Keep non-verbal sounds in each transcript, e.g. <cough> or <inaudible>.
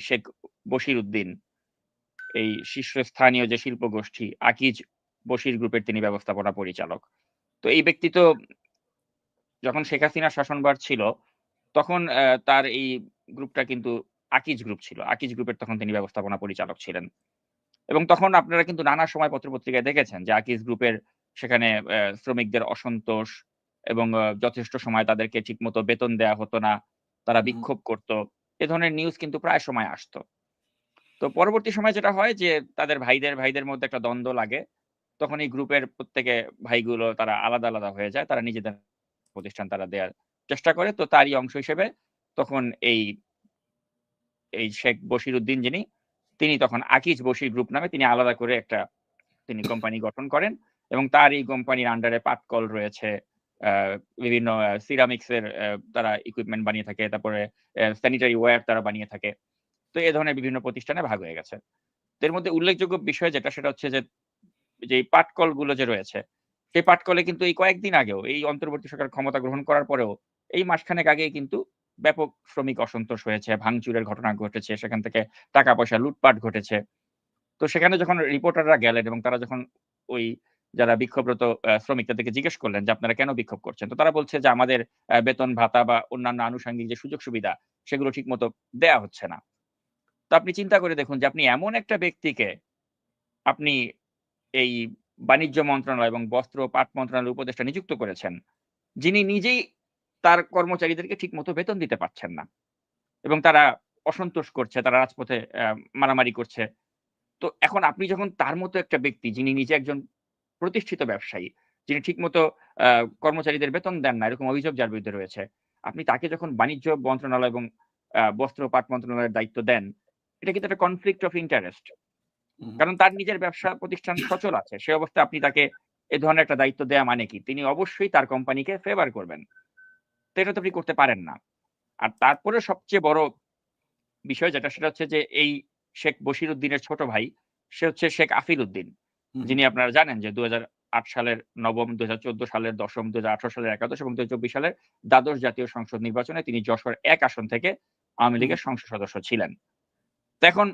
শেখ বশির উদ্দিন এই শীর্ষস্থানীয় যে শিল্প গোষ্ঠী আকিজ বশির গ্রুপের তিনি ব্যবস্থাপনা পরিচালক। তো এই ব্যক্তি তো যখন শেখ হাসিনার শাসনভার ছিল তখন তার এই গ্রুপটা কিন্তু আকিজ গ্রুপ ছিল। আকিজ গ্রুপের তখন তিনি ব্যবস্থাপনা পরিচালক ছিলেন। এবং তখন আপনারা কিন্তু নানা সময় পত্রপত্রিকায় দেখেছেন যে আকিজ গ্রুপের সেখানে শ্রমিকদের অসন্তোষ এবং যথেষ্ট সময় তাদেরকে ঠিকমতো বেতন দেয়া হতো না তারা বিক্ষোভ করত। এ ধরনের নিউজ কিন্তু প্রায় সময় আসতো। তো পরবর্তী সময় যেটা হয় যে, তাদের ভাইদের ভাইদের মধ্যে একটা দ্বন্দ্ব লাগে। তখন এই গ্রুপের প্রত্যেকে ভাইগুলো তারা আলাদা আলাদা হয়ে যায়। তারা নিজেদের প্রতিষ্ঠান তারা দেওয়ার চেষ্টা করে। তো তারই অংশ হিসেবে তখন এই এই শেখ বশির উদ্দিন যিনি, তিনি তখন আকিজ বশির গ্রুপ নামে তিনি আলাদা করে একটা তিনি কোম্পানি গঠন করেন এবং তার এই কোম্পানির আন্ডারে পাটকল রয়েছে। বিভিন্ন সিরামিক্স এর আহ, তারা ইকুইপমেন্ট বানিয়ে থাকে তারপরে স্যানিটারি ওয়্যার তারা বানিয়ে থাকে। তো এই ধরনের বিভিন্ন প্রতিষ্ঠানে ভাগ হয়ে গেছে। এর মধ্যে উল্লেখযোগ্য বিষয় যেটা সেটা হচ্ছে যে যে এই পাটকলগুলো যে রয়েছে সেই পাটকলে কিন্তু এই কয়েকদিন আগেও এই অন্তর্বর্তী সরকার ক্ষমতা গ্রহণ করার পরেও এই মাসখানেক আগেই কিন্তু ব্যাপক শ্রমিক অসন্তোষ হয়েছে ভাঙচুরের ঘটনা ঘটেছে সেখান থেকে টাকা পয়সা লুটপাট ঘটেছে। তো সেখানে যখন রিপোর্টাররা গেলেন এবং তারা যখন ওই যারা বিক্ষোভরত শ্রমিক তাদেরকে জিজ্ঞেস করলেন যে আপনারা কেন বিক্ষোভ করছেন? তো তারা বলছে যে আমাদের বেতন ভাতা বা অন্যান্য আনুষঙ্গিক যে সুযোগ সুবিধা, সেগুলো ঠিক মতো দেয়া হচ্ছে না। তো আপনি চিন্তা করে দেখুন যে আপনি এমন একটা ব্যক্তিকে আপনি এই বাণিজ্য মন্ত্রণালয় এবং বস্ত্র পাট মন্ত্রণালয়ের উপদেষ্টা নিযুক্ত করেছেন, যিনি নিজেই তার কর্মচারীদেরকে ঠিক মতো বেতন দিতে পারছেন না এবং তারা অসন্তোষ করছে, তারা রাজপথে মারামারি করছে। তো এখন আপনি যখন তার মতো একটা ব্যক্তি, যিনি নিজে একজন প্রতিষ্ঠিত ব্যবসায়ী যিনি ঠিকমতো আহ, কর্মচারীদের বেতন দেন না এরকম অভিযোগ যার বিরুদ্ধে রয়েছে। আপনি তাকে যখন বাণিজ্য মন্ত্রণালয় এবং বস্ত্র পাট মন্ত্রণালয়ের দায়িত্ব দেন এটা কিন্তু একটা কনফ্লিক্ট অফ ইন্টারেস্ট কারণ তার নিজের ব্যবসা প্রতিষ্ঠান সচল আছে। সে অবস্থায় আপনি তাকে এ ধরনের একটা দায়িত্ব দেয়া মানে কি? তিনি অবশ্যই তার কোম্পানিকে ফেভার করবেন। তো এটা তো আপনি করতে পারেন না। আর তারপরে সবচেয়ে বড় বিষয় যেটা সেটা হচ্ছে যে এই শেখ বশির উদ্দিনের ছোট ভাই সে হচ্ছে শেখ আফিল উদ্দিন। যিনি আপনারা জানেন যে দু আট সালের নবম দুই হাজার চোদ্দ সালের দশম দু সালের একাদশ এবং দু সালের দ্বাদশ জাতীয় সংসদ নির্বাচনে তিনি যশোর এক আসন থেকে আওয়ামী লীগের সংসদ সদস্য ছিলেন। তো এখন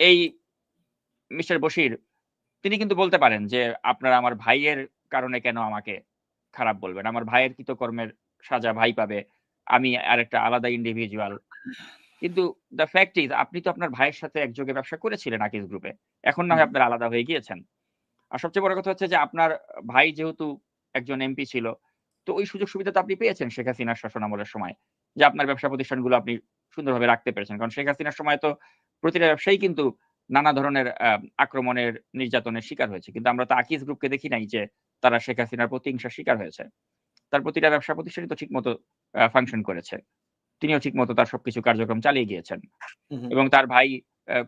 এই মিস্টার বশির তিনি কিন্তু বলতে পারেন যে আপনারা আমার ভাইয়ের কারণে কেন আমাকে খারাপ বলবেন? আমার ভাইয়ের কৃতকর্মের সাজা ভাই পাবে আমি আরেকটা আলাদা ইন্ডিভিজুয়াল কিন্তু দ্য ফ্যাক্ট ইজ আপনি তো আপনার ভাইয়ের সাথে একযোগে ব্যবসা করেছিলেন আকিজ গ্রুপে এখন না হয় আপনারা আলাদা হয়ে গিয়েছেন। আর সবচেয়ে বড় কথা হচ্ছে যে আপনার ভাই যেহেতু একজন এমপি ছিল তো ওই সুযোগ সুবিধা তো আপনি পেয়েছেন শেখ হাসিনার শাসন আমলের সময় যে আপনার ব্যবসা প্রতিষ্ঠানগুলো আপনি সুন্দরভাবে রাখতে পেরেছেন। কারণ শেখ হাসিনার সময় তো প্রতিটা ব্যবসায়ী কিন্তু নানা ধরনের আক্রমণের নির্যাতনের শিকার হয়েছে। কিন্তু আমরা তো আকিজ গ্রুপকে দেখি নাই যে তারা শেখ হাসিনার প্রতিহিংসার শিকার হয়েছে। তার প্রতিটা ব্যবসা প্রতিষ্ঠানই তো ঠিক মতো ফাংশন করেছে। তিনিও ঠিক মতো তার সবকিছু কার্যক্রম চালিয়ে গিয়েছেন। এবং তার ভাই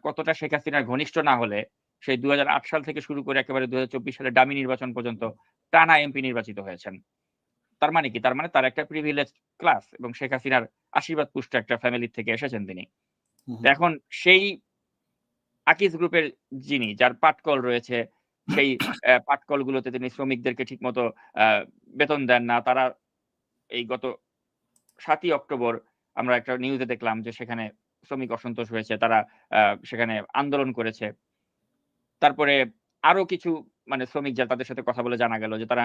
কতটা শেখ হাসিনার ঘনিষ্ঠ না হলে সেই দুই হাজার আট সাল থেকে শুরু করে একেবারে দু সালের ডামি নির্বাচন পর্যন্ত টানা এমপি নির্বাচিত হয়েছেন। তার মানে কি? তার মানে তার একটা প্রিভিলেজ ক্লাস এবং শেখ হাসিনার আশীর্বাদ পুষ্ট একটা ফ্যামিলি থেকে এসেছেন তিনি। এখন সেই আকিজ গ্রুপের যিনি যার পাটকল রয়েছে সেই <coughs> আহ, পাটকলগুলোতে তিনি শ্রমিকদেরকে ঠিকমতো আহ, বেতন দেন না। তারা এই গত সাতই অক্টোবর আমরা একটা নিউজে দেখলাম যে সেখানে শ্রমিক অসন্তোষ হয়েছে। তারা আহ, সেখানে আন্দোলন করেছে। তারপরে আরও কিছু মানে শ্রমিক যা তাদের সাথে কথা বলে জানা গেল যে তারা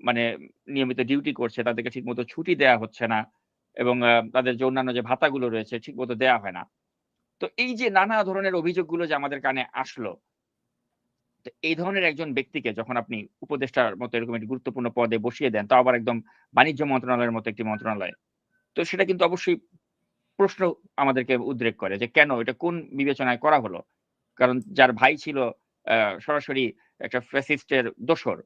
মানে নিয়মিত ডিউটি করছে, তাদেরকে ঠিকমতো ছুটি দেয়া হচ্ছে না এবং তাদের যে অন্যান্য যে ভাতাগুলো রয়েছে ঠিকমতো দেয়া হয় না। তো এই যে নানা ধরনের অভিযোগগুলো যে আমাদের কানে আসলো, তো এই ধরনের একজন ব্যক্তিকে যখন আপনি উপদেষ্টার মতো এরকম একটি গুরুত্বপূর্ণ পদে বসিয়ে দেন, তাও আবার একদম বাণিজ্য মন্ত্রণালয়ের মতো একটি মন্ত্রণালয়, তো সেটা কিন্তু অবশ্যই প্রশ্ন আমাদেরকে উদ্রেক করে যে কেন, এটা কোন বিবেচনায় করা হলো? কারণ যার ভাই ছিল সরাসরি একটা ফ্যাসিস্টের দোসর।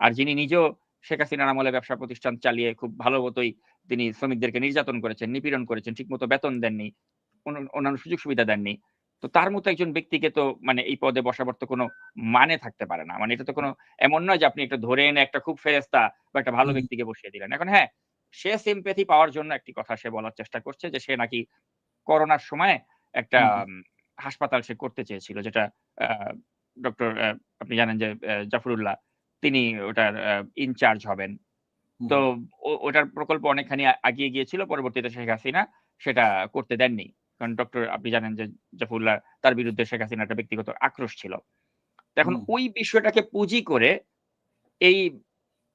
আর যিনি নিজেও শেখ হাসিনার আমলে ব্যবসা প্রতিষ্ঠান চালিয়ে খুব ভালো মতোই তিনি শ্রমিকদেরকে নির্যাতন করেছেন নিপীড়ন করেছেন ঠিকমতো বেতন দেননি অন্যান্য সুযোগ সুবিধা দেননি। তো তার মতো একজন ব্যক্তিকে তো মানে এই পদে বসাবার তো কোনো মানে থাকতে পারে না। মানে এটা তো কোনো এমন নয় যে আপনি একটা ধরে এনে একটা খুব ফেরেস্তা বা একটা ভালো ব্যক্তিকে বসিয়ে দিলেন। এখন হ্যাঁ সে সিম্পেথি পাওয়ার জন্য একটি কথা সে বলার চেষ্টা করছে যে সে নাকি করোনার সময় একটা হাসপাতাল সে করতে চেয়েছিল যেটা ডক্টর আপনি জানেন যে জাফরুল্লাহ তিনি ওটার ইনচার্জ হবেন। তো ওটার প্রকল্প অনেকখানি আগিয়ে গিয়েছিল পরবর্তীতে শেখ হাসিনা সেটা করতে দেননি। কারণ ডক্টর আপনি জানেন যে জাফরুল্লাহ তার বিরুদ্ধে শেখ হাসিনা একটা ব্যক্তিগত আক্রোশ ছিল। এখন ওই বিষয়টাকে পুঁজি করে এই,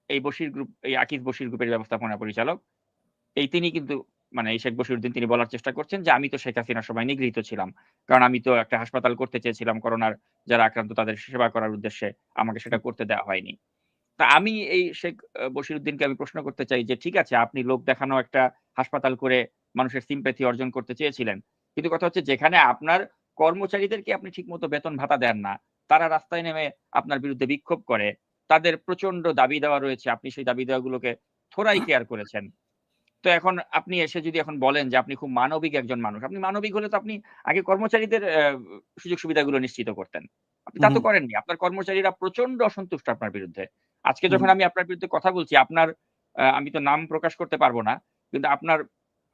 এই বশির গ্রুপ এই আকিজ বশির গ্রুপের ব্যবস্থাপনা পরিচালক এই তিনি কিন্তু মানে এই শেখ বসিরুদ্দিন তিনি বলার চেষ্টা করছেন যে আমি তো শেখ হাসিনার সময় নিগৃহীত ছিলাম। কারণ আমি তো একটা হাসপাতাল করতে চেয়েছিলাম করোনার যারা আক্রান্ত তাদের সেবা করার উদ্দেশ্যে আমাকে সেটা করতে দেওয়া হয়নি। তা আমি এই শেখ আ বশিরউদ্দিনকে আমি প্রশ্ন করতে চাই যে ঠিক আছে আপনি লোক দেখানো একটা হাসপাতাল করে মানুষের সিম্প্যাথি অর্জন করতে চেয়েছিলেন। কিন্তু কথা হচ্ছে যেখানে আপনার কর্মচারীদেরকে আপনি ঠিকমতো বেতন ভাতা দেন না। তারা রাস্তায় নেমে আপনার বিরুদ্ধে বিক্ষোভ করে। তাদের প্রচণ্ড দাবি দেওয়া রয়েছে। আপনি সেই দাবি দেওয়াগুলোকে থোড়াই <coughs> কেয়ার করেছেন। তো এখন আপনি এসে যদি এখন বলেন যে আপনি খুব মানবিক একজন মানুষ। আপনি মানবিক হলে তো আপনি আগে কর্মচারীদের সুযোগ সুবিধাগুলো নিশ্চিত করতেন। আপনি তা তো করেননি। আপনার কর্মচারীরা প্রচণ্ড অসন্তুষ্ট আপনার বিরুদ্ধে। আজকে যখন আমি আপনার বিরুদ্ধে কথা বলছি আপনার আমি তো নাম প্রকাশ করতে পারব না। কিন্তু আপনার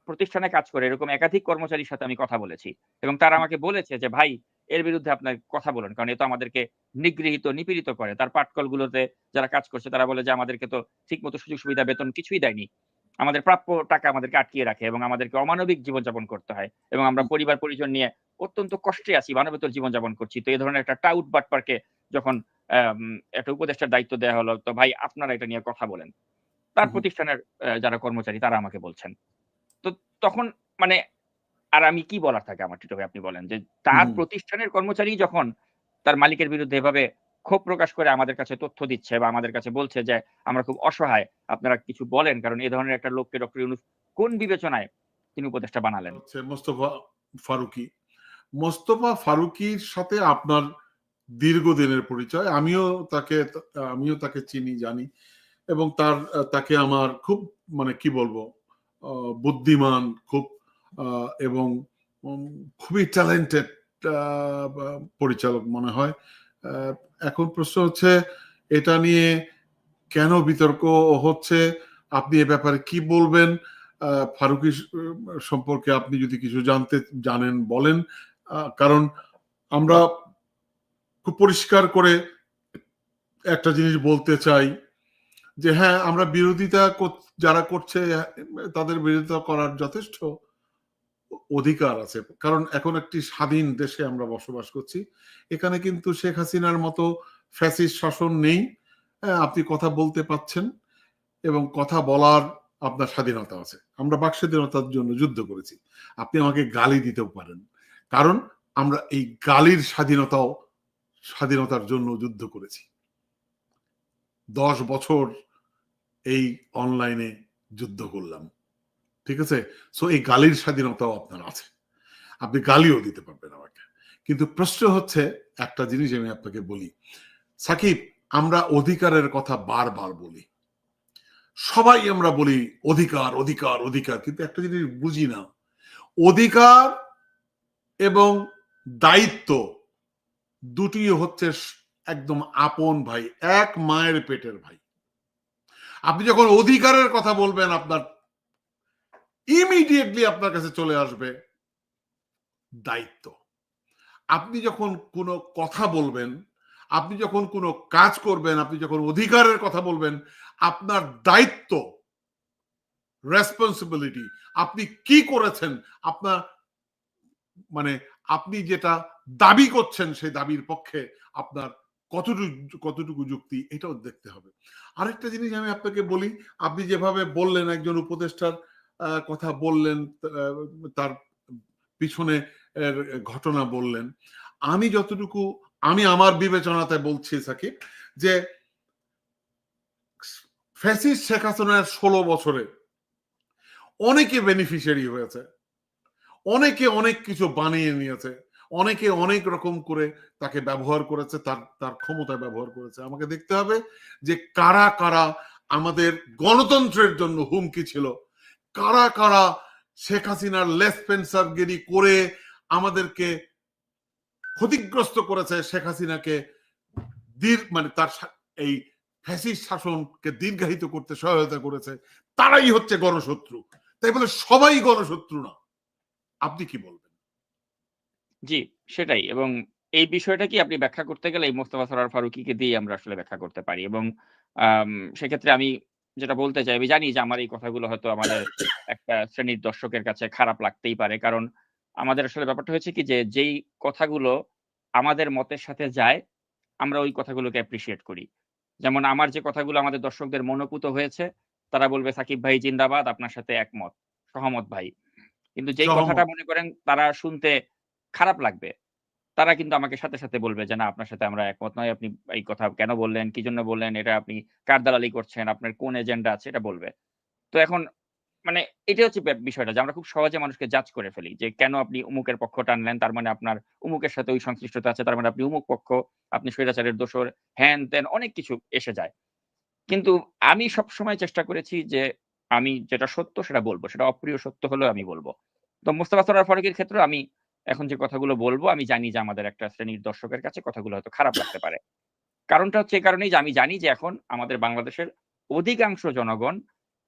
প্রতিষ্ঠানে কাজ করে এরকম একাধিক কর্মচারীর সাথে আমি কথা বলেছি। এবং তারা আমাকে বলেছে যে ভাই এর বিরুদ্ধে আপনার কথা বলুন। কারণ এ তো আমাদেরকে নিগৃহীত, নিপীড়িত করে। তার পাটকলগুলোতে যারা কাজ করছে তারা বলে যে আমাদেরকে তো ঠিক মতো সুযোগ সুবিধা বেতন কিছুই দেয়নি। আমাদের প্রাপ্য টাকা আমাদেরকে আটকিয়ে রাখে এবং আমাদেরকে অমানবিক জীবনযাপন করতে হয়। এবং আমরা পরিবার পরিজন নিয়ে অত্যন্ত কষ্টে আছি, মানবেতর জীবনযাপন করছি। তো এই ধরনের একটা টাউট বাটপারকে যখন একটা উপদেষ্টার দায়িত্ব দেওয়া হলো, তো ভাই আপনারা এটা নিয়ে কথা বলেন। তার প্রতিষ্ঠানের যারা কর্মচারী তারা আমাকে বলছেন। তো তখন মানে আর আমি কি বলার থাকে আমার টিটু ভাই আপনি বলেন যে তার প্রতিষ্ঠানের কর্মচারী যখন তার মালিকের বিরুদ্ধে এভাবে ক্ষোভ প্রকাশ করে আমাদের কাছে তথ্য দিচ্ছে বা আমাদের কাছে বলছে যে আমরা খুব অসহায়। আপনারা কিছু বলেন। কারণ এ ধরনের একটা লোককে ডক্টর ইউনূস কোন বিবেচনায় তিনি উপদেষ্টা বানালেন? হচ্ছে মোস্তফা ফারুকী। মোস্তফা ফারুকীর সাথে আপনার দীর্ঘদিনের পরিচয়। আমিও তাকে আমিও তাকে চিনি, জানি। এবং তার তাকে আমার খুব মানে কি বলব? বুদ্ধিমান খুব এবং খুবই ট্যালেন্টেড পরিচালক মনে হয়। এখন প্রশ্ন হচ্ছে এটা নিয়ে কেন বিতর্ক হচ্ছে? আপনি এ ব্যাপারে কি বলবেন? ফারুকী সম্পর্কে আপনি যদি কিছু জানতে জানেন বলেন। কারণ আমরা খুব পরিষ্কার করে একটা জিনিস বলতে চাই যে হ্যাঁ, আমরা বিরোধিতা যারা করছে তাদের বিরোধিতা করার যথেষ্ট অধিকার আছে। কারণ এখন একটি স্বাধীন দেশে আমরা বসবাস করছি। এখানে কিন্তু শেখ হাসিনার মতো ফ্যাসিস্ট শাসন নেই। আপনি কথা বলতে পাচ্ছেন এবং কথা বলার আপনার স্বাধীনতা আছে। আমরা বাক স্বাধীনতার জন্য যুদ্ধ করেছি। আপনি আমাকে গালি দিতেও পারেন। কারণ আমরা এই গালির স্বাধীনতাও স্বাধীনতার জন্য যুদ্ধ করেছি। ১০ বছর এই অনলাইনে যুদ্ধ করলাম। ঠিক আছে? সো এই গালির স্বাধীনতাও আপনার আছে। আপনি গালিও দিতে পারবেন আমাকে। কিন্তু প্রশ্ন হচ্ছে একটা জিনিস আমি আপনাকে বলি। সাকিব আমরা অধিকারের কথা বারবার বলি। সবাই আমরা বলি অধিকার, অধিকার, অধিকার। কিন্তু একটা জিনিস বুঝি না। অধিকার এবং দায়িত্ব দুটি হচ্ছে একদম আপন ভাই। এক মায়ের পেটের ভাই। আপনি যখন অধিকারের কথা বলবেন আপনার ইমিডিয়েটলি আপনার কাছে চলে আসবে দায়িত্ব। আপনি যখন কোনো কথা বলবেন, আপনি যখন কোনো কাজ করবেন, আপনি যখন অধিকারের কথা বলবেন, আপনার দায়িত্ব রেসপন্সিবিলিটি আপনি কি করেছেন? আপনার মানে আপনি যেটা দাবি করছেন সেই দাবির পক্ষে আপনার কতটুকু কতটুকু যুক্তি এটাও দেখতে হবে। আরেকটা জিনিস আমি আপনাকে বলি, আপনি যেভাবে বললেন একজন উপদেষ্টার কথা বললেন, তার পিছনে ঘটনা বললেন। আমি যতটুকু আমি আমার বিবেচনাতে বলছি সাকিব যে ফ্যাসিস শেখ হাসিনার ১৬ বছরে অনেকে বেনিফিশিয়ারি হয়েছে। অনেকে অনেক কিছু বানিয়ে নিয়েছে। অনেকে অনেক রকম করে তাকে ব্যবহার করেছে, তার তার ক্ষমতা ব্যবহার করেছে। আমাকে দেখতে হবে যে কারা, কারা আমাদের গণতন্ত্রের জন্য হুমকি ছিল। কারা, কারা শেখ হাসিনার লেসপেন্সারগিরি করে আমাদেরকে ক্ষতিগ্রস্ত করেছে শেখ হাসিনাকে দীর মানে তার এই ফ্যাসিস্ট শাসনকে দীর্ঘায়িত করতে সহায়তা করেছে। তারাই হচ্ছে গণশত্রু। তাই বলে সবাই গণশত্রু না। আপনি কি বলবেন? জি, সেটাই এবং এই বিষয়টা কি আপনি ব্যাখ্যা করতে গেলে এই মোস্তফা সরোয়ার ফারুকীকে দিয়ে আমরা আসলে ব্যাখ্যা করতে পারি এবং সেক্ষেত্রে আমি যেটা বলতে চাই, আমি জানি যে আমার এই কথাগুলো হয়তো আমাদের একটা শ্রেণির দর্শকের কাছে খারাপ লাগতেই পারে। কারণ আমাদের আসলে ব্যাপারটা হয়েছে কি যে যেই কথাগুলো আমাদের মতের সাথে যায় আমরা ওই কথাগুলোকে অ্যাপ্রিশিয়েট করি। যেমন আমার যে কথাগুলো আমাদের দর্শকদের মনোপুত হয়েছে, তারা বলবে সাকিব ভাই জিন্দাবাদ আপনার সাথে একমত, সহমত ভাই। কিন্তু যেই কথাটা মনে করেন তারা শুনতে খারাপ লাগবে, তারা কিন্তু আমাকে সাথে, সাথে বলবে যে না আপনার সাথে আমরা একমত নই। আপনি এই কথা কেন বললেন? কি জন্য বললেন? এটা আপনি কার দালালি করছেন? আপনার কোন এজেন্ডা আছে? এটা বলবে। তো এখন মানে এটাই হচ্ছে বিষয়টা যে আমরা খুব সহজে মানুষকে জাজ করে ফেলি। যে কেন আপনি অমুকের পক্ষ টানলেন? তার মানে আপনার অমুকের সাথে ওই সংশ্লিষ্টতা আছে। তার মানে আপনি অমুক পক্ষ, আপনি স্বৈরাচারের দোষর হ্যান-ত্যান অনেক কিছু এসে যায়। কিন্তু আমি সবসময় চেষ্টা করেছি যে আমি যেটা সত্য সেটা বলব সেটা অপ্রিয় সত্য হলেও আমি বলব তো মোস্তফা সরোয়ার ফারুকীর ক্ষেত্রে আমি এখন যে কথাগুলো বলব আমি জানি যে আমাদের একটা শ্রেণির দর্শকের কাছে কথাগুলো হয়তো খারাপ লাগতে পারে। কারণটা হচ্ছে এই কারণেই যে আমি জানি যে এখন আমাদের বাংলাদেশের অধিকাংশ জনগণ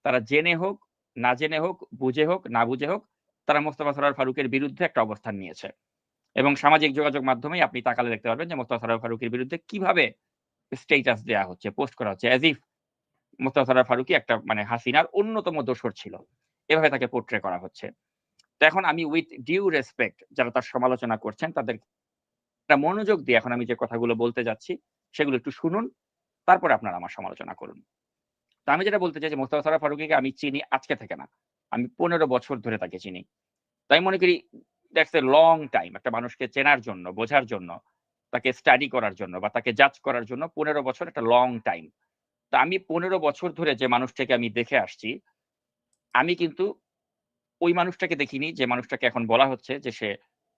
তারা জেনে হোক, না জেনে হোক, বুঝে হোক, না বুঝে হোক, তারা মোস্তফা সরোয়ার ফারুকের বিরুদ্ধে একটা অবস্থান নিয়েছে। এবং সামাজিক যোগাযোগ মাধ্যমেই আপনি তাকালে দেখতে পারবেন যে মোস্তফা সরোয়ার ফারুকের বিরুদ্ধে কীভাবে স্টেটাস দেয়া হচ্ছে, পোস্ট করা হচ্ছে। অ্যাজ ইফ মোস্তফা সরোয়ার ফারুকী একটা মানে হাসিনার অন্যতম দোসর ছিল। এভাবে তাকে পোর্ট্রে করা হচ্ছে। তো এখন আমি উইথ ডিউ রেসপেক্ট যারা তার সমালোচনা করছেন তাদের মনোযোগ দিয়ে এখন আমি যে কথাগুলো বলতে যাচ্ছি সেগুলো একটু শুনুন। তারপরে আপনারা আমার সমালোচনা করুন। তো আমি যেটা বলতে চাই যে মোস্তফা সরোয়ার ফারুকীকে আমি চিনি আজকে থেকে না। আমি ১৫ বছর ধরে তাকে চিনি। তো আমি মনে করি দ্যাটস এ লং টাইম একটা মানুষকে চেনার জন্য, বোঝার জন্য, তাকে স্টাডি করার জন্য বা তাকে জাজ করার জন্য ১৫ বছর একটা লং টাইম। তা আমি ১৫ বছর ধরে যে মানুষটাকে আমি দেখে আসছি, আমি কিন্তু ওই মানুষটাকে দেখিনি যে মানুষটাকে এখন বলা হচ্ছে যে সে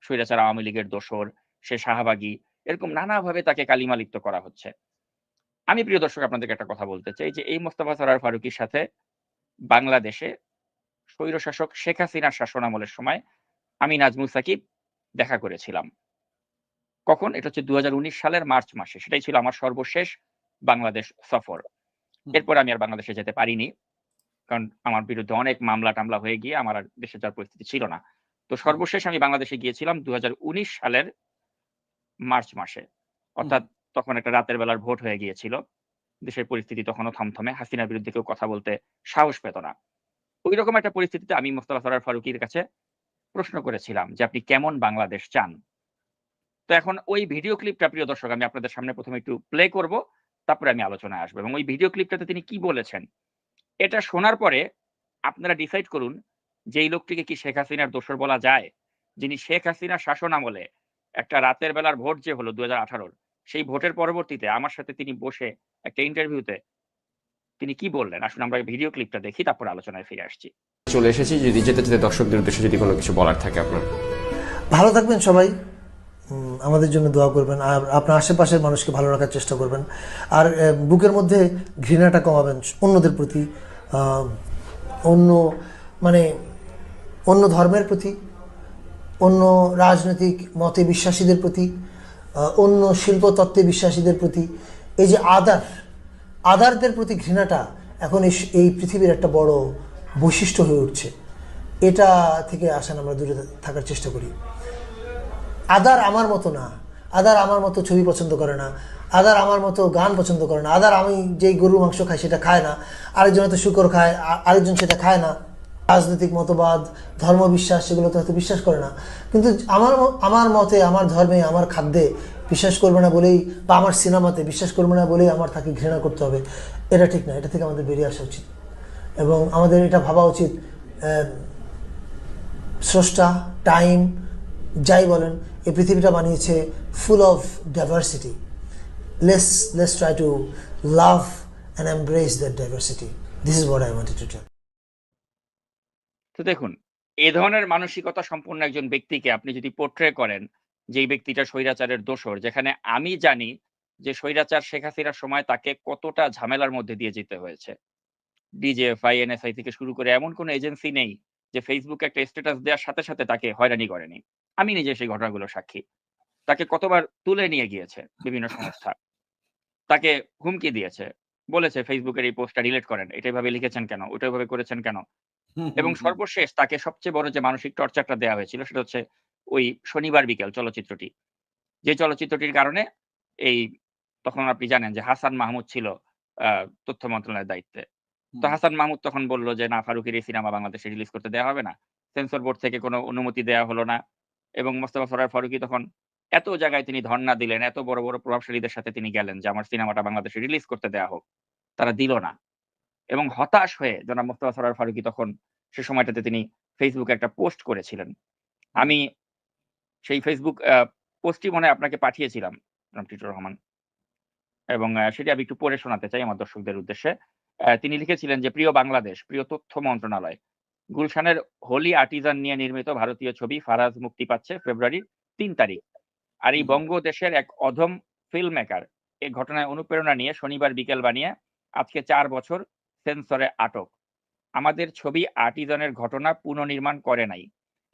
স্বৈরাচার আওয়ামী লীগের দোসর, সে শাহবাগী। এরকম নানাভাবে তাকে কালিমালিপ্ত করা হচ্ছে। আমি প্রিয় দর্শক আপনাদেরকে একটা কথা বলতে চাই যে এই মোস্তফা সরোয়ার ফারুকীর সাথে বাংলাদেশে স্বৈরশাসক শেখ হাসিনার শাসনামলের সময় আমি নাজমুল সাকিব দেখা করেছিলাম। কখন? এটা হচ্ছে ২০১৯ সালের মার্চ মাসে। সেটাই ছিল আমার সর্বশেষ বাংলাদেশ সফর। এরপর আমি আর বাংলাদেশে যেতে পারিনি। কারণ আমার বিরুদ্ধে অনেক মামলা-টামলা হয়ে গিয়ে আমার আর দেশে যাওয়ার পরিস্থিতি ছিল না। তো সর্বশেষ আমি বাংলাদেশে গিয়েছিলাম ২০১৯ সালের মার্চ মাসে। অর্থাৎ তখন একটা রাতের বেলার ভোট হয়ে গিয়েছিল। দেশের পরিস্থিতি তখনও থমথমে। হাসিনার বিরুদ্ধে কেউ কথা বলতে সাহস পেত না। ঐরকম একটা পরিস্থিতিতে আমি মোস্তফা সরোয়ার ফারুকীর কাছে প্রশ্ন করেছিলাম যে, "আপনি কেমন বাংলাদেশ চান?" তো এখন ওই ভিডিও ক্লিপটা প্রিয় দর্শক আমি আপনাদের সামনে প্রথমে একটু প্লে করব। তারপরে আমি আলোচনায় আসব এবং ওই ভিডিও ক্লিপটাতে তিনি কি বলেছেন, এটা শোনার পরে আপনারা ডিসাইড করুন যে এই লোকটিকে কি শেখ হাসিনার দোসর বলা যায়? যিনি শেখ হাসিনার শাসন আমলে একটা রাতের বেলার ভোট যে হলো ২০১৮ সেই ভোটের পরবর্তীতে আমার সাথে তিনি বসে একটা ইন্টারভিউতে তিনি কি বললেন? আসুন আমরা ভিডিও ক্লিপটা দেখি তারপর আলোচনায় ফিরে আসছি। চলে এসেছি যদি যেতে যেতে দর্শকদের উদ্দেশ্যে যদি কোনো কিছু বলার থাকে আপনার ভালো থাকবেন সবাই উম, আমাদের জন্য দোয়া করবেন আর আপনার আশেপাশের মানুষকে ভালো রাখার চেষ্টা করবেন আর আহ, বুকের মধ্যে ঘৃণাটা কমাবেন অন্যদের প্রতি অন্য মানে অন্য ধর্মের প্রতি, অন্য রাজনৈতিক মতে বিশ্বাসীদের প্রতি অন্য শিল্প তত্ত্বে বিশ্বাসীদের প্রতি, এই যে আদার, আদারদের প্রতি ঘৃণাটা এখন এই পৃথিবীর একটা বড় বৈশিষ্ট্য হয়ে উঠছে। এটা থেকে আসেন আমরা দূরে থাকার চেষ্টা করি। আদার আমার মতো না। আদার আমার মতো ছবি পছন্দ করে না। আদার আমার মতো গান পছন্দ করে না। আদার আমি যেই গরুর মাংস খাই সেটা খায় না। আরেকজন হয়তো শুকর খায় আরেকজন সেটা খায় না। রাজনৈতিক মতবাদ ধর্ম বিশ্বাস সেগুলো তো হয়তো বিশ্বাস করে না। কিন্তু আমার আমার মতে, আমার ধর্মে, আমার খাদ্যে বিশ্বাস করবে না বলেই বা আমার সিনেমাতে বিশ্বাস করবে না বলেই আমার তাকে ঘৃণা করতে হবে। এটা ঠিক না, এটা থেকে আমাদের বেরিয়ে আসা উচিত। এবং আমাদের এটা ভাবা উচিত স্রষ্টা, টাইম, যাই বলেন, এই পৃথিবীটা বানিয়েছে full of diversity less less try to love and embrace that diversity this is what I wanted to tell তো দেখুন, এ ধরনের মানসিকতা সম্পন্ন একজন ব্যক্তিকে আপনি যদি পোর্ট্রে করেন, যেই ব্যক্তিটা স্বৈরাচারের দোসর, যেখানে আমি জানি যে স্বৈরাচার শেখ হাসিনার সময় তাকে কতটা ঝামেলার মধ্যে দিয়ে যেতে হয়েছে। ডিজিএফআই, এনএসআই থেকে শুরু করে এমন কোনো এজেন্সি নেই যে ফেসবুকে একটা স্ট্যাটাস দেওয়ার সাথে, সাথে তাকে হয়রানি করেনি। আমি নিজে সেই ঘটনাগুলোর সাক্ষী। তাকে কতবার তুলে নিয়ে গিয়েছে বিভিন্ন সংস্থা। তাকে হুমকি দিয়েছে। বলেছে ফেসবুকের এই পোস্টটা ডিলিট করেন। এটা এভাবে লিখেছেন কেন? ওটা এভাবে করেছেন কেন? এবং। সর্বশেষ তাকে সবচেয়ে বড় যে মানসিক টর্চারটা দেওয়া হয়েছিল সেটা হচ্ছে ওই শনিবার বিকেল চলচ্চিত্রটি। যে চলচ্চিত্রটির কারণে এই তখন আপনি জানেন যে হাসান মাহমুদ ছিল তথ্য মন্ত্রণালয়ের দায়িত্বে। তো হাসান মাহমুদ তখন বলল যে, "না ফারুকের এই সিনেমা বাংলাদেশে রিলিজ করতে দেয়া হবে না। সেন্সর বোর্ড থেকে কোনো অনুমতি দেওয়া হলো না। এবং মোস্তফা সরোয়ার ফারুকী তখন এত জায়গায় তিনি ধর্ণা দিলেন, এত বড় বড় প্রভাবশালীদের সাথে তিনি গেলেন যে আমার সিনেমাটা বাংলাদেশে রিলিজ করতে দেওয়া হোক, তারা দিল না। এবং হতাশ হয়ে জনাব মোস্তফা সরার ফারুকী তখন সে সময়টাতে তিনি ফেসবুকে একটা পোস্ট করেছিলেন। আমি সেই ফেসবুক পোস্টটি মনে আপনাকে পাঠিয়েছিলাম টিটুর রহমান। এবং সেটি আমি একটু পড়ে শোনাতে চাই আমার দর্শকদের উদ্দেশ্যে। তিনি লিখেছিলেন যে, প্রিয় বাংলাদেশ, প্রিয় তথ্য মন্ত্রণালয়, গুলশানের হোলি আর্টিজান নিয়ে নির্মিত ভারতীয় ছবি ফারাজ মুক্তি পাচ্ছে ফেব্রুয়ারির তিন তারিখ। আর এই। বঙ্গদেশের এক অধম ফিল্ম মেকার এই ঘটনায় অনুপ্রেরণা নিয়ে শনিবার বিকেল বানিয়ে আজকে চার বছর সেন্সরে আটক। আমাদের ছবি আর্টিজানের ঘটনা পুনর্নির্মাণ করে নাই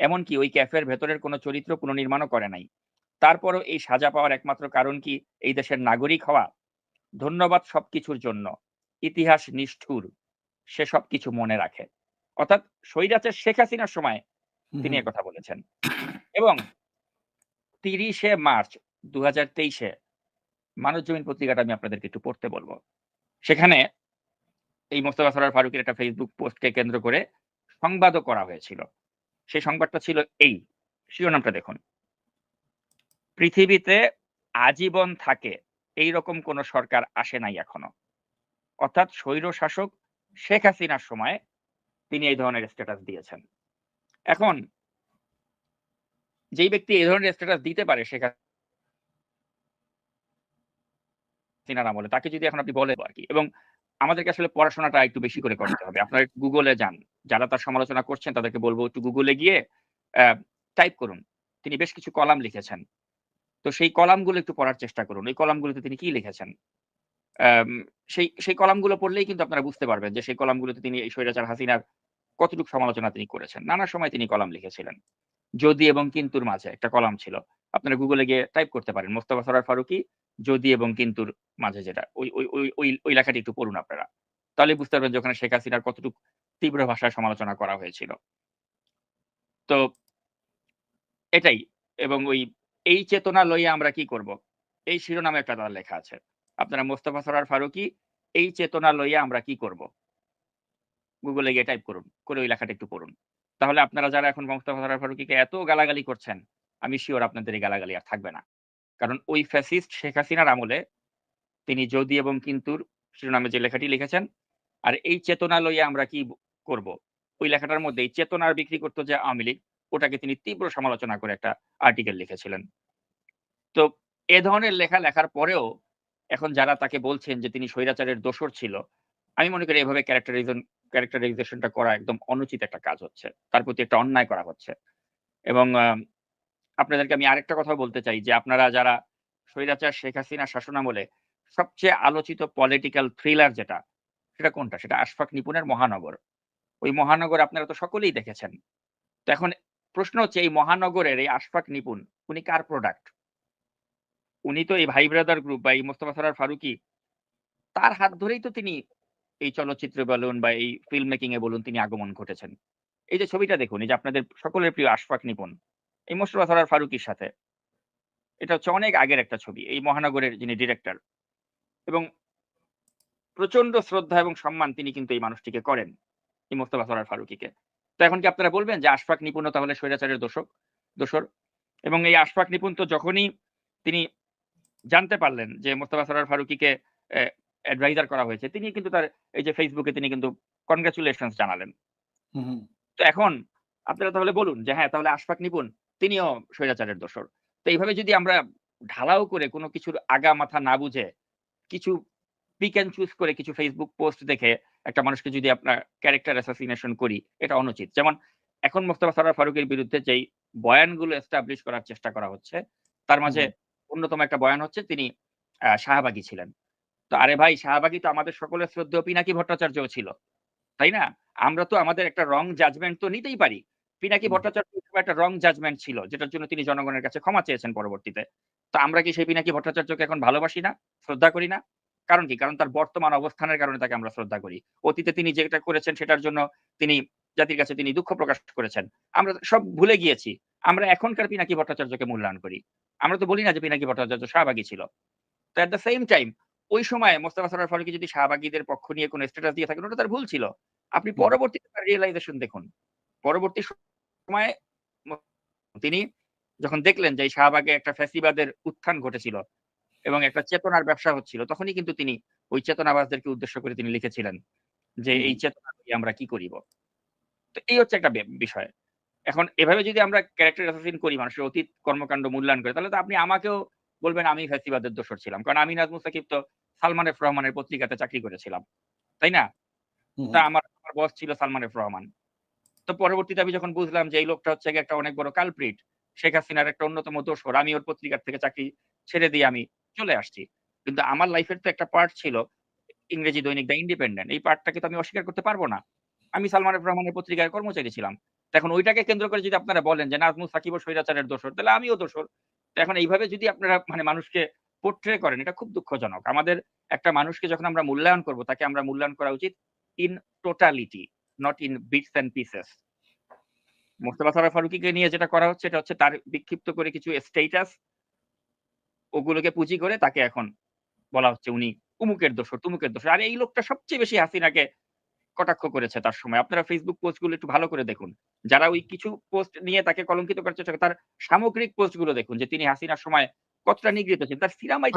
এমনকি ওই ক্যাফের ভেতরের কোনো চরিত্র পুনর্নির্মাণও করে নাই। তারপরও এই সাজা পাওয়ার একমাত্র কারণ কি এই দেশের নাগরিক হওয়া? ধন্যবাদ সবকিছুর জন্য। ইতিহাস নিষ্ঠুর সে সবকিছু মনে রাখে। অর্থাৎ স্বৈরাচার শেখ হাসিনার সময় তিনি কথা বলেছেন। এবং তিরিশে মার্চ দু হাজার তেইশে মানব জমিন পত্রিকাটা আমি আপনাদেরকে একটু পড়তে বলব। সেখানে এই মোস্তফা সরার ফারুকের একটা ফেসবুক পোস্টকে কেন্দ্র করে সংবাদও করা হয়েছিল। সেই সংবাদটা ছিল এই। শিরোনামটা দেখুন। পৃথিবীতে আজীবন থাকে এই রকম কোন সরকার আসে নাই এখনও। অর্থাৎ স্বৈর শাসক শেখ হাসিনার সময় তিনি এই ধরনের স্ট্যাটাস দিয়েছেন। এখন যেই ব্যক্তি এই ধরনের স্ট্যাটাস দিতে পারে শেখ হাসিনার আমলে, তাকে যদি এখন আপনি বলেন আর কি, এবং আমাদেরকে আসলে পড়াশোনাটা একটু বেশি করে করতে হবে। আপনার গুগলে যান, যারা তার সমালোচনা করছেন তাদেরকে বলব একটু গুগলে গিয়ে টাইপ করুন। তিনি বেশ কিছু কলাম লিখেছেন। তো সেই কলামগুলো একটু পড়ার চেষ্টা করুন। ওই কলামগুলোতে তিনি কি লিখেছেন? সেই সেই কলামগুলো পড়লেই কিন্তু আপনারা বুঝতে পারবেন যে সেই কলামগুলোতে তিনি এই স্বৈরাচার হাসিনার কতটুকু সমালোচনা তিনি করেছেন। নানা সময় তিনি কলাম লিখেছিলেন। যদি এবং কিন্তুর মাঝে, একটা কলাম ছিল। আপনারা গুগলে গিয়ে টাইপ করতে পারেন, মোস্তফা সরার ফারুকি, যদি এবং কিন্তুর মাঝে যেটা। ওই ওই ওই ওই লেখাটি একটু পড়ুন আপনারা। তাহলে বুঝতে পারবেন যে ওখানে শেখ হাসিনার কতটুকু তীব্র ভাষায় সমালোচনা করা হয়েছিল। তো এটাই। এবং ওই, এই চেতনা লইয়া আমরা কি করব? এই শিরোনামে একটা তার লেখা আছে। আপনারা মোস্তফা সরার ফারুকি, এই চেতনা লইয়া আমরা কি করব? গুগলে গিয়ে টাইপ করুন, করে ওই লেখাটা একটু পড়ুন। তাহলে আপনারা যারা এখন সরার ফারুকিকে এত গালাগালি করছেন, আমি শিওর আপনাদের এই গালাগালি আর থাকবে না। কারণ ওই ফ্যাসিস্ট শেখ হাসিনার আমলে তিনি যদি এবং কিন্তুর শিরোনামে যে লেখাটি লিখেছেন, আর এই চেতনা লইয়া আমরা কি করব? ওই লেখাটার মধ্যে এই চেতনার বিক্রি করতো যে আওয়ামী লীগ, ওটাকে তিনি তীব্র সমালোচনা করে একটা আর্টিকেল লিখেছিলেন। তো এ ধরনের লেখা লেখার পরেও এখন যারা তাকে বলছেন যে তিনি স্বৈরাচারের দোষর ছিল আমি মনে করি এভাবে ক্যারেক্টারাইজেশন ক্যারেক্টারাইজেশনটা করা একদম অনুচিত একটা কাজ হচ্ছে। তার প্রতি একটা অন্যায় করা হচ্ছে। এবং আপনাদেরকে আমি আরেকটা কথা বলতে চাই যে আপনারা যারা স্বৈরাচার, শেখ হাসিনা শাসনামলে সবচেয়ে আলোচিত পলিটিক্যাল থ্রিলার যেটা, সেটা কোনটা? সেটা আশফাক নিপুণের মহানগর। ওই মহানগর আপনারা তো সকলেই দেখেছেন। তো এখন প্রশ্ন হচ্ছে, এই মহানগরের এই আশফাক নিপুণ, উনি কার প্রোডাক্ট উনি তো এই ভাই ব্রাদার গ্রুপ বা এই মোস্তফা সরার ফারুকি, তার হাত ধরেই তো তিনি এই চলচ্চিত্রে বলুন বা এই ফিল্ম মেকিং এ বলুন তিনি আগমন ঘটেছেন। এই যে ছবিটা দেখুন, এই যে আপনাদের সকলের প্রিয় আশফাক নিপুণ, এই মোস্তফা সরার ফারুকির সাথে। এটা হচ্ছে অনেক আগের একটা ছবি, এই মহানগরের যিনি ডিরেক্টর এবং প্রচণ্ড শ্রদ্ধা এবং সম্মান তিনি কিন্তু এই মানুষটিকে করেন, এই মোস্তফা সরার ফারুকিকে। তো এখন কি আপনারা বলবেন যে আশফাক নিপুণ তাহলে স্বৈরাচারের দোষক, দোষর? এবং এই আশফাক নিপুণ তো যখনই তিনি জানতে পারলেন যে মোস্তফা সরার ফারুকিকে অ্যাডভাইজার করা হয়েছে তিনি কিন্তু তার এই যে ফেসবুকে তিনি কিন্তু কনগ্রাচুলেশন জানালেন। তো এখন আপনারা তাহলে বলুন যে হ্যাঁ তাহলে আশফাক নিপুণ তিনিও স্বৈরাচারের দোষর। তো এইভাবে যদি আমরা ঢালাও করে কোনো কিছুর আগা মাথা না বুঝে কিছু পিক অ্যান্ড চুজ করে কিছু ফেসবুক পোস্ট দেখে একটা মানুষকে যদি আপনার ক্যারেক্টার অ্যাসাসিনেশন করি এটা অনুচিত। যেমন এখন মোস্তফা সরার ফারুকের বিরুদ্ধে যেই বয়ানগুলো এস্টাবলিশ করার চেষ্টা করা হচ্ছে তার মাঝে অন্যতম একটা বয়ান হচ্ছে তিনি আহ, শাহবাগী ছিলেন। তো আরে ভাই শাহবাগী তো আমাদের সকলের শ্রদ্ধেয় পিনাকি ভট্টাচার্য ছিল তাই না? আমরা তো আমাদের একটা রং জাজমেন্ট তো নিতেই পারি। পিনাকি ভট্টাচার্য একটা রং জাজমেন্ট ছিল যেটার জন্য তিনি জনগণের কাছে ক্ষমা চেয়েছেন পরবর্তীতে। তো আমরা কি সেই পিনাকি ভট্টাচার্যকে এখন ভালোবাসি না? শ্রদ্ধা করি না? কারণ কি? কারণ তার বর্তমান অবস্থানের কারণে তাকে আমরা শ্রদ্ধা করি। অতীতে তিনি যেটা করেছেন সেটার জন্য তিনি জাতির কাছে তিনি দুঃখ প্রকাশ করেছেন। আমরা সব ভুলে গিয়েছি। আমরা এখনকার পিনাকি ভট্টাচার্যকে মূল্যায়ন করি। আমরা তো বলি না যে পিনাকি ভট্টাচার্য শাহবাগী ছিল। তো অ্যাট দ্য সেম টাইম ওই সময় মোস্তফা সরার ফারুকি যদি শাহবাগীদের পক্ষ নিয়ে কোনো স্ট্যাটাস দিয়ে থাকেন ওটা তার ভুল ছিল। আপনি পরবর্তীতে তার রিয়েলাইজেশন দেখুন। পরবর্তী সময়ে তিনি যখন দেখলেন যে শাহবাগে একটা ফ্যাসিবাদের উত্থান ঘটেছিল এবং একটা চেতনার ব্যবসা হচ্ছিল তখনই কিন্তু তিনি ওই চেতনাবাজদেরকে উদ্দেশ্য করে তিনি লিখেছিলেন যে এই চেতনা দিয়ে আমরা কি করিব। তো এই হচ্ছে একটা বিষয়। এখন এভাবে যদি আমরা ক্যারেক্টার অ্যাসাসিন করি মানুষের অতীত কর্মকাণ্ড মূল্যায়ন করে তাহলে তো আপনি আমাকেও বলবেন আমি ফ্যাসিবাদের দোষর ছিলাম। কারণ আমি নাজমুল সাকিব তো সালমান এফ রহমানের পত্রিকাতে চাকরি করেছিলাম। তাই না? তা আমার আমার বস ছিল সালমান এফ রহমান তো পরবর্তীতে আমি যখন বুঝলাম যে এই লোকটা হচ্ছে একটা অনেক বড় কালপ্রিট শেখ হাসিনার একটা অন্যতম দোষর আমি ওর পত্রিকার থেকে চাকরি ছেড়ে দিয়ে আমি চলে আসছি। কিন্তু আমার লাইফের তো একটা পার্ট ছিল ইংরেজি দৈনিক দ্য ইন্ডিপেন্ডেন্ট। এই পার্টটাকে তো আমি অস্বীকার করতে পারব না। আমি সালমান এফ রহমানের পত্রিকায় কর্মচারী ছিলাম। এখন ওইটাকে কেন্দ্র করে যদি আপনারা বলেন যে নাজমুল সাকিব ও স্বৈরাচারের দোষর তাহলে আমিও দোষর। এখন এইভাবে যদি আপনারা মানে মানুষকে পোট্রে করেন, এটা খুব দুঃখজনক। আমাদের একটা মানুষকে যখন আমরা মূল্যায়ন করব, তাকে আমরা মূল্যায়ন করা উচিত in totality not in bits and pieces Mostafa Sarwar ফারুকিকে নিয়ে যেটা করা হচ্ছে এটা হচ্ছে তার বিক্ষিপ্ত করে কিছু স্টেটাস ওগুলোকে পুঁজি করে তাকে এখন বলা হচ্ছে উনি উমুকের দোষর, তুমুকের দোষর। আর এই লোকটা সবচেয়ে বেশি হাসিনাকে কটাক্ষ করেছে তার সময়। আপনারা ফেসবুক পোস্টগুলো একটু ভালো করে দেখুন। যারা ওই কিছু পোস্ট নিয়ে তাকে কলঙ্কিত করার চেষ্টা করে তার সামগ্রিক পোস্টগুলো দেখুন যে তিনি হাসিনার সময় কতটা নিগৃহীত ছিলেন। তার সিরামাই